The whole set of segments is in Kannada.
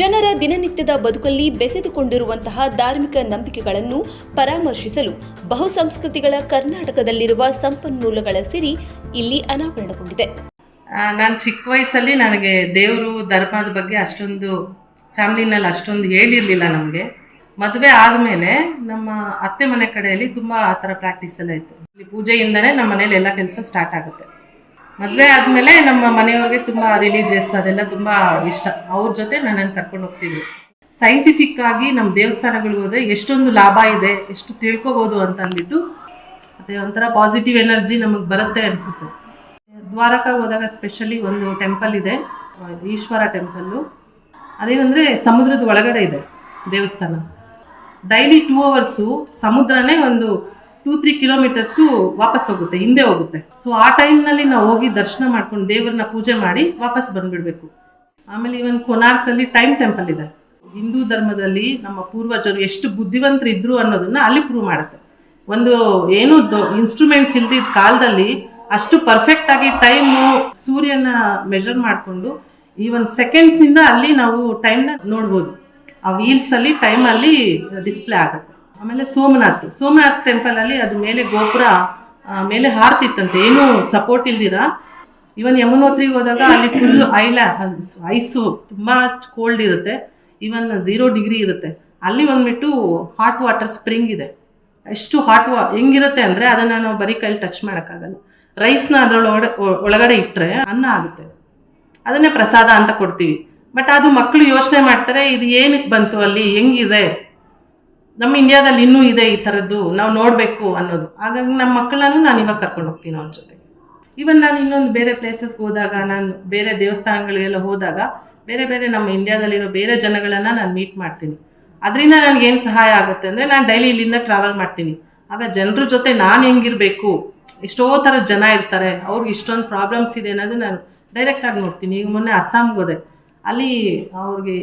ಜನರ ದಿನನಿತ್ಯದ ಬದುಕಲ್ಲಿ ಬೆಸೆದುಕೊಂಡಿರುವಂತಹ ಧಾರ್ಮಿಕ ನಂಬಿಕೆಗಳನ್ನು ಪರಾಮರ್ಶಿಸಲು ಬಹುಸಂಸ್ಕೃತಿಗಳ ಕರ್ನಾಟಕದಲ್ಲಿರುವ ಸಂಪನ್ಮೂಲಗಳ ಸಿರಿ ಇಲ್ಲಿ ಅನಾವರಣಗೊಂಡಿದೆ. ನಾನು ಚಿಕ್ಕ ವಯಸ್ಸಲ್ಲಿ ನನಗೆ ದೇವರು ಧರ್ಮದ ಬಗ್ಗೆ ಅಷ್ಟೊಂದು ಫ್ಯಾಮ್ಲಿನಲ್ಲಿ ಅಷ್ಟೊಂದು ಹೇಳಿರಲಿಲ್ಲ ನಮಗೆ. ಮದುವೆ ಆದಮೇಲೆ ನಮ್ಮ ಅತ್ತೆ ಮನೆ ಕಡೆಯಲ್ಲಿ ತುಂಬ ಆ ಥರ ಪ್ರಾಕ್ಟೀಸ್ ಎಲ್ಲ ಇತ್ತು. ಇಲ್ಲಿ ಪೂಜೆಯಿಂದನೇ ನಮ್ಮ ಮನೇಲಿ ಎಲ್ಲ ಕೆಲಸ ಸ್ಟಾರ್ಟ್ ಆಗುತ್ತೆ. ಮದುವೆ ಆದಮೇಲೆ ನಮ್ಮ ಮನೆಯವ್ರಿಗೆ ತುಂಬ ರಿಲೀಜಿಯಸ್ ಅದೆಲ್ಲ ತುಂಬ ಇಷ್ಟ. ಅವ್ರ ಜೊತೆ ನನ್ನನ್ನು ಕರ್ಕೊಂಡು ಹೋಗ್ತಿದ್ರು ಸೈಂಟಿಫಿಕ್ ಆಗಿ ನಮ್ಮ ದೇವಸ್ಥಾನಗಳಿಗೆ ಹೋದರೆ ಎಷ್ಟೊಂದು ಲಾಭ ಇದೆ, ಎಷ್ಟು ತಿಳ್ಕೊಬೋದು ಅಂತ ಅಂದ್ಬಿಟ್ಟು ಮತ್ತು ಒಂಥರ ಪಾಸಿಟಿವ್ ಎನರ್ಜಿ ನಮಗೆ ಬರುತ್ತೆ ಅನಿಸುತ್ತೆ. ದ್ವಾರಕ ಹೋದಾಗ ಸ್ಪೆಷಲಿ ಒಂದು ಟೆಂಪಲ್ ಇದೆ, ಈಶ್ವರ ಟೆಂಪಲ್ಲು ಅದೇನಂದರೆ ಸಮುದ್ರದ ಒಳಗಡೆ ಇದೆ ದೇವಸ್ಥಾನ. ಡೈಲಿ ಟೂ ಅವರ್ಸು ಸಮುದ್ರನೇ ಒಂದು ಟೂ ತ್ರೀ ಕಿಲೋಮೀಟರ್ಸು ವಾಪಸ್ ಹೋಗುತ್ತೆ, ಹಿಂದೆ ಹೋಗುತ್ತೆ. ಸೊ ಆ ಟೈಮ್ನಲ್ಲಿ ನಾವು ಹೋಗಿ ದರ್ಶನ ಮಾಡ್ಕೊಂಡು ದೇವ್ರನ್ನ ಪೂಜೆ ಮಾಡಿ ವಾಪಸ್ ಬಂದ್ಬಿಡ್ಬೇಕು. ಆಮೇಲೆ ಇವನ್ ಕೊನಾರ್ಕಲ್ಲಿ ಟೈಮ್ ಟೆಂಪಲ್ ಇದೆ. ಹಿಂದೂ ಧರ್ಮದಲ್ಲಿ ನಮ್ಮ ಪೂರ್ವಜರು ಎಷ್ಟು ಬುದ್ಧಿವಂತರು ಇದ್ರು ಅನ್ನೋದನ್ನ ಅಲ್ಲಿ ಪ್ರೂವ್ ಮಾಡುತ್ತೆ. ಒಂದು ಏನು ಇನ್ಸ್ಟ್ರೂಮೆಂಟ್ಸ್ ಇಲ್ದಿದ್ದ ಕಾಲದಲ್ಲಿ ಅಷ್ಟು ಪರ್ಫೆಕ್ಟ್ ಆಗಿ ಟೈಮು ಸೂರ್ಯನ ಮೆಜರ್ ಮಾಡಿಕೊಂಡು ಈ ಒಂದು ಸೆಕೆಂಡ್ಸಿಂದ ಅಲ್ಲಿ ನಾವು ಟೈಮ್ನ ನೋಡ್ಬೋದು. ಆ ವೀಲ್ಸಲ್ಲಿ ಟೈಮಲ್ಲಿ ಡಿಸ್ಪ್ಲೇ ಆಗುತ್ತೆ. ಆಮೇಲೆ ಸೋಮನಾಥ್. ಸೋಮನಾಥ್ ಟೆಂಪಲಲ್ಲಿ ಅದು ಮೇಲೆ ಗೋಪುರ ಮೇಲೆ ಹಾರ್ತಿತ್ತಂತೆ. ಏನೂ ಸಪೋರ್ಟ್ ಇಲ್ದಿರ. ಇವನ್ ಯಮುನೋತ್ರಿಗೆ ಹೋದಾಗ ಅಲ್ಲಿ ಫುಲ್ ಐಲ, ಐಸು ತುಂಬ ಕೋಲ್ಡ್ ಇರುತ್ತೆ. ಇವನ್ ಝೀರೋ ಡಿಗ್ರಿ ಇರುತ್ತೆ. ಅಲ್ಲಿ ಬಂದ್ಬಿಟ್ಟು ಹಾಟ್ ವಾಟರ್ ಸ್ಪ್ರಿಂಗ್ ಇದೆ. ಎಷ್ಟು ಹಾಟ್ ವಾ ಹೆಂಗಿರುತ್ತೆ ಅಂದರೆ ಅದನ್ನು ನಾವು ಬರೀ ಕೈಲಿ ಟಚ್ ಮಾಡೋಕ್ಕಾಗಲ್ಲ. ರೈಸ್ನ ಅದರೊಳಗಡೆ ಒಳಗಡೆ ಇಟ್ಟರೆ ಅನ್ನ ಆಗುತ್ತೆ. ಅದನ್ನೇ ಪ್ರಸಾದ ಅಂತ ಕೊಡ್ತೀವಿ. ಬಟ್ ಅದು ಮಕ್ಕಳು ಯೋಚನೆ ಮಾಡ್ತಾರೆ, ಇದು ಏನಕ್ಕೆ ಬಂತು ಅಲ್ಲಿ, ಹೆಂಗಿದೆ? ನಮ್ಮ ಇಂಡಿಯಾದಲ್ಲಿ ಇನ್ನೂ ಇದೆ ಈ ಥರದ್ದು, ನಾವು ನೋಡಬೇಕು ಅನ್ನೋದು. ಹಾಗಾಗಿ ನಮ್ಮ ಮಕ್ಕಳನ್ನು ನಾನು ಇವಾಗ ಕರ್ಕೊಂಡು ಹೋಗ್ತೀನಿ ಅವ್ರ ಜೊತೆ. ಈವನ್ ನಾನು ಇನ್ನೊಂದು ಬೇರೆ ಪ್ಲೇಸಸ್ಗೆ ಹೋದಾಗ, ನಾನು ಬೇರೆ ದೇವಸ್ಥಾನಗಳಿಗೆಲ್ಲ ಹೋದಾಗ, ಬೇರೆ ಬೇರೆ ನಮ್ಮ ಇಂಡಿಯಾದಲ್ಲಿರೋ ಬೇರೆ ಜನಗಳನ್ನು ನಾನು ಮೀಟ್ ಮಾಡ್ತೀನಿ. ಅದರಿಂದ ನನಗೇನು ಸಹಾಯ ಆಗುತ್ತೆ ಅಂದರೆ, ನಾನು ಡೈಲಿ ಇಲ್ಲಿಂದ ಟ್ರಾವೆಲ್ ಮಾಡ್ತೀನಿ. ಆಗ ಜನರ ಜೊತೆ ನಾನು ಹೆಂಗಿರಬೇಕು? ಎಷ್ಟೋ ಥರ ಜನ ಇರ್ತಾರೆ. ಅವ್ರಿಗೆ ಇಷ್ಟೊಂದು ಪ್ರಾಬ್ಲಮ್ಸ್ ಇದೆ ಅನ್ನೋದು ನಾನು ಡೈರೆಕ್ಟಾಗಿ ನೋಡ್ತೀನಿ. ಈಗ ಮೊನ್ನೆ ಅಸ್ಸಾಂಗೆ ಹೋದೆ. ಅಲ್ಲಿ ಅವ್ರಿಗೆ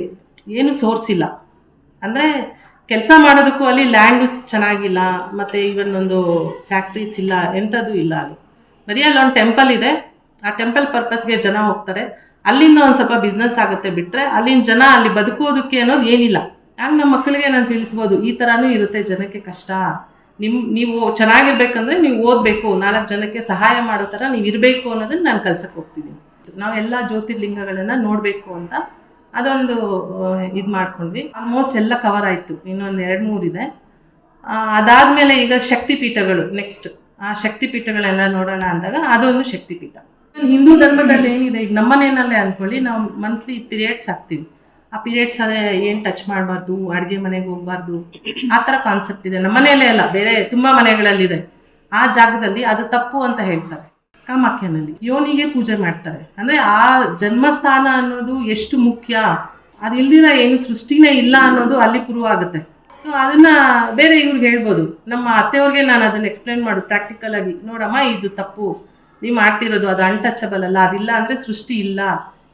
ಏನು ಸೋರ್ಸ್ ಇಲ್ಲ. ಅಂದರೆ ಕೆಲಸ ಮಾಡೋದಕ್ಕೂ ಅಲ್ಲಿ ಲ್ಯಾಂಡು ಚೆನ್ನಾಗಿಲ್ಲ, ಮತ್ತು ಈವನ್ ಒಂದು ಫ್ಯಾಕ್ಟ್ರೀಸ್ ಇಲ್ಲ, ಎಂಥದ್ದು ಇಲ್ಲ ಅಲ್ಲಿ ಬರೀ ಒಂದು ಟೆಂಪಲ್ ಇದೆ. ಆ ಟೆಂಪಲ್ ಪರ್ಪಸ್ಗೆ ಜನ ಹೋಗ್ತಾರೆ. ಅಲ್ಲಿಂದ ಒಂದು ಸ್ವಲ್ಪ ಬಿಸ್ನೆಸ್ ಆಗುತ್ತೆ ಬಿಟ್ಟರೆ ಅಲ್ಲಿನ ಜನ ಅಲ್ಲಿ ಬದುಕೋದಕ್ಕೆ ಅನ್ನೋದು ಏನಿಲ್ಲ. ಹಂಗೆ ನಮ್ಮ ಮಕ್ಕಳಿಗೆ ನಾನು ತಿಳಿಸ್ಬೋದು, ಈ ಥರನೂ ಇರುತ್ತೆ, ಜನಕ್ಕೆ ಕಷ್ಟ. ನಿಮ್ಮ ನೀವು ಚೆನ್ನಾಗಿರ್ಬೇಕಂದ್ರೆ ನೀವು ಓದಬೇಕು, ನಾಲ್ಕು ಜನಕ್ಕೆ ಸಹಾಯ ಮಾಡೋ ಥರ ನೀವು ಇರಬೇಕು ಅನ್ನೋದನ್ನ ನಾನು ಕಲ್ಸಕ್ಕೆ ಹೋಗ್ತಿದ್ದೀನಿ ನಾವೆಲ್ಲ ಜ್ಯೋತಿರ್ಲಿಂಗಗಳನ್ನು ನೋಡಬೇಕು ಅಂತ ಅದೊಂದು ಇದು ಮಾಡ್ಕೊಂಡ್ವಿ. ಆಲ್ಮೋಸ್ಟ್ ಎಲ್ಲ ಕವರ್ ಆಯಿತು. ಇನ್ನೊಂದು ಎರಡು, ಮೂರು ಇದೆ. ಅದಾದಮೇಲೆ ಅದಾದ್ಮೇಲೆ ಈಗ ಶಕ್ತಿಪೀಠಗಳು ನೆಕ್ಸ್ಟ್ ಆ ಶಕ್ತಿಪೀಠಗಳೆಲ್ಲ ನೋಡೋಣ ಅಂದಾಗ ಅದೊಂದು ಶಕ್ತಿಪೀಠ. ಹಿಂದೂ ಧರ್ಮದಲ್ಲಿ ಏನಿದೆ? ಈಗ ನಮ್ಮನೇನಲ್ಲೇ ಅಂದ್ಕೊಳ್ಳಿ ನಾವು ಮಂತ್ಲಿ ಪೀರಿಯಡ್ಸ್ ಹಾಕ್ತೀವಿ. ಆ ಪೀರಿಯಡ್ಸ್ ಆದರೆ ಏನು ಟಚ್ ಮಾಡಬಾರ್ದು, ಅಡುಗೆ ಮನೆಗೆ ಹೋಗ್ಬಾರ್ದು, ಆ ಥರ ಕಾನ್ಸೆಪ್ಟ್ ಇದೆ. ನಮ್ಮನೆಯಲ್ಲೇ ಅಲ್ಲ, ಬೇರೆ ತುಂಬ ಮನೆಗಳಲ್ಲಿದೆ. ಆ ಜಾಗದಲ್ಲಿ ಅದು ತಪ್ಪು ಅಂತ ಹೇಳ್ತಾರೆ. ಕಾಮಾಖ್ಯನಲ್ಲಿ. ಯೋನಿಗೆ ಪೂಜೆ ಮಾಡ್ತಾರೆ. ಅಂದರೆ ಆ ಜನ್ಮಸ್ಥಾನ ಅನ್ನೋದು ಎಷ್ಟು ಮುಖ್ಯ? ಅದು ಇಲ್ದಿರ ಏನು ಸೃಷ್ಟಿನೇ ಇಲ್ಲ ಅನ್ನೋದು ಅಲ್ಲಿ ಪ್ರೂವ್ ಆಗುತ್ತೆ. ಸೊ ಅದನ್ನ ಬೇರೆ ಇವ್ರಿಗೆ ಹೇಳ್ಬೋದು. ನಮ್ಮ ಅತ್ತೆಯವ್ರಿಗೆ ನಾನು ಅದನ್ನ ಎಕ್ಸ್ಪ್ಲೈನ್ ಮಾಡು ಪ್ರಾಕ್ಟಿಕಲ್ ಆಗಿ. ನೋಡಮ್ಮ, ಇದು ತಪ್ಪು. ನೀವು ಮಾಡ್ತಿರೋದು ಅದು ಅನ್ಟಚಬಲ್ ಅಲ್ಲ. ಅದಿಲ್ಲ ಅಂದರೆ ಸೃಷ್ಟಿ ಇಲ್ಲ.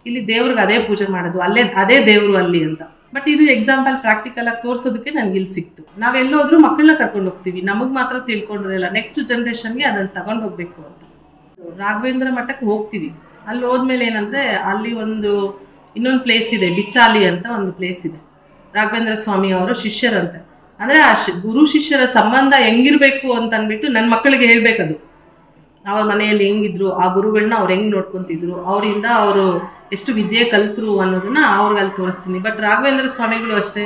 ಇಲ್ಲಿ ದೇವ್ರಿಗೆ ಅದೇ ಪೂಜೆ ಮಾಡೋದು. ಅಲ್ಲೇ, ಅದೇ ದೇವರು ಅಲ್ಲಿ ಅಂತ. ಬಟ್ ಇದು ಎಕ್ಸಾಂಪಲ್ ಪ್ರಾಕ್ಟಿಕಲ್ ಆಗಿ ತೋರಿಸೋದಕ್ಕೆ ನನಗೆ ಇಲ್ಲಿ ಸಿಕ್ತು. ನಾವೆಲ್ಲೋದ್ರೂ ಮಕ್ಕಳನ್ನ ಕರ್ಕೊಂಡು ಹೋಗ್ತೀವಿ. ನಮಗೆ ಮಾತ್ರ ತಿಳ್ಕೊಂಡಿರಲ್ಲ. ನೆಕ್ಸ್ಟ್ ಜನ್ರೇಷನ್ಗೆ ಅದನ್ನು ತಗೊಂಡು ಹೋಗ್ಬೇಕು ಅಂತ. ರಾಘವೇಂದ್ರ ಮಠಕ್ಕೆ ಹೋಗ್ತೀವಿ. ಅಲ್ಲಿ ಹೋದ್ಮೇಲೆ ಏನಂದರೆ ಅಲ್ಲಿ ಒಂದು ಇನ್ನೊಂದು ಪ್ಲೇಸ್ ಇದೆ, ಬಿಚ್ಚಾಲಿ ಅಂತ ಒಂದು ಪ್ಲೇಸ್ ಇದೆ. ರಾಘವೇಂದ್ರ ಸ್ವಾಮಿ ಅವರು ಶಿಷ್ಯರಂತೆ. ಅಂದರೆ ಆ ಶಿ, ಗುರು ಶಿಷ್ಯರ ಸಂಬಂಧ ಹೆಂಗಿರಬೇಕು ಅಂತ ಅಂದ್ಬಿಟ್ಟು ನನ್ನ ಮಕ್ಕಳಿಗೆ ಹೇಳ್ಬೇಕದು. ಅವ್ರ ಮನೆಯಲ್ಲಿ ಹೆಂಗಿದ್ರು, ಆ ಗುರುಗಳನ್ನ ಅವ್ರು ಹೆಂಗೆ ನೋಡ್ಕೊತಿದ್ರು, ಅವರಿಂದ ಅವರು ಎಷ್ಟು ವಿದ್ಯೆ ಕಲ್ತರು ಅನ್ನೋದನ್ನ ಅವ್ರಿಗೆ ಅಲ್ಲಿ ತೋರಿಸ್ತೀನಿ. ಬಟ್ ರಾಘವೇಂದ್ರ ಸ್ವಾಮಿಗಳು ಅಷ್ಟೇ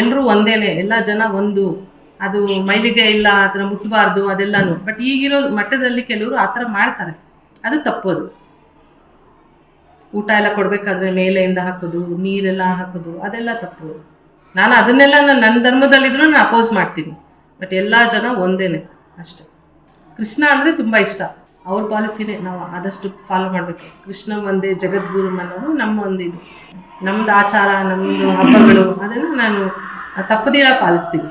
ಎಲ್ಲರೂ ಒಂದೇನೆ, ಎಲ್ಲ ಜನ ಒಂದು. ಅದು ಮೈಲಿಗೆ ಇಲ್ಲ, ಅದನ್ನ ಮುಟ್ಟಬಾರ್ದು ಅದೆಲ್ಲಾನು. ಬಟ್ ಈಗಿರೋ ಮಟ್ಟದಲ್ಲಿ ಕೆಲವರು ಆ ಥರ ಮಾಡ್ತಾರೆ. ಅದು ತಪ್ಪೋದು. ಊಟ ಎಲ್ಲ ಕೊಡಬೇಕಾದ್ರೆ ಮೇಲೆಯಿಂದ ಹಾಕೋದು, ನೀರೆಲ್ಲ ಹಾಕೋದು, ಅದೆಲ್ಲ ತಪ್ಪು. ನಾನು ಅದನ್ನೆಲ್ಲ ನಾನು ನನ್ನ ಧರ್ಮದಲ್ಲಿದ್ರು ನಾನು ಅಪೋಸ್ ಮಾಡ್ತೀನಿ. ಬಟ್ ಎಲ್ಲ ಜನ ಒಂದೇನೆ, ಅಷ್ಟೆ. ಕೃಷ್ಣ ಅಂದರೆ ತುಂಬ ಇಷ್ಟ. ಅವ್ರ ಪಾಲಿಸಿನೇ ನಾವು ಆದಷ್ಟು ಫಾಲೋ ಮಾಡಬೇಕು. ಕೃಷ್ಣ ಒಂದೇ, ಜಗದ್ಗುರು ಅನ್ನೋದು ನಮ್ಮ ಒಂದು ಇದು. ನಮ್ದು ಆಚಾರ ನಮ್ಮದು ಹಬ್ಬಗಳು, ಅದನ್ನು ನಾನು ತಪ್ಪದಿರ ಪಾಲಿಸ್ತೀನಿ.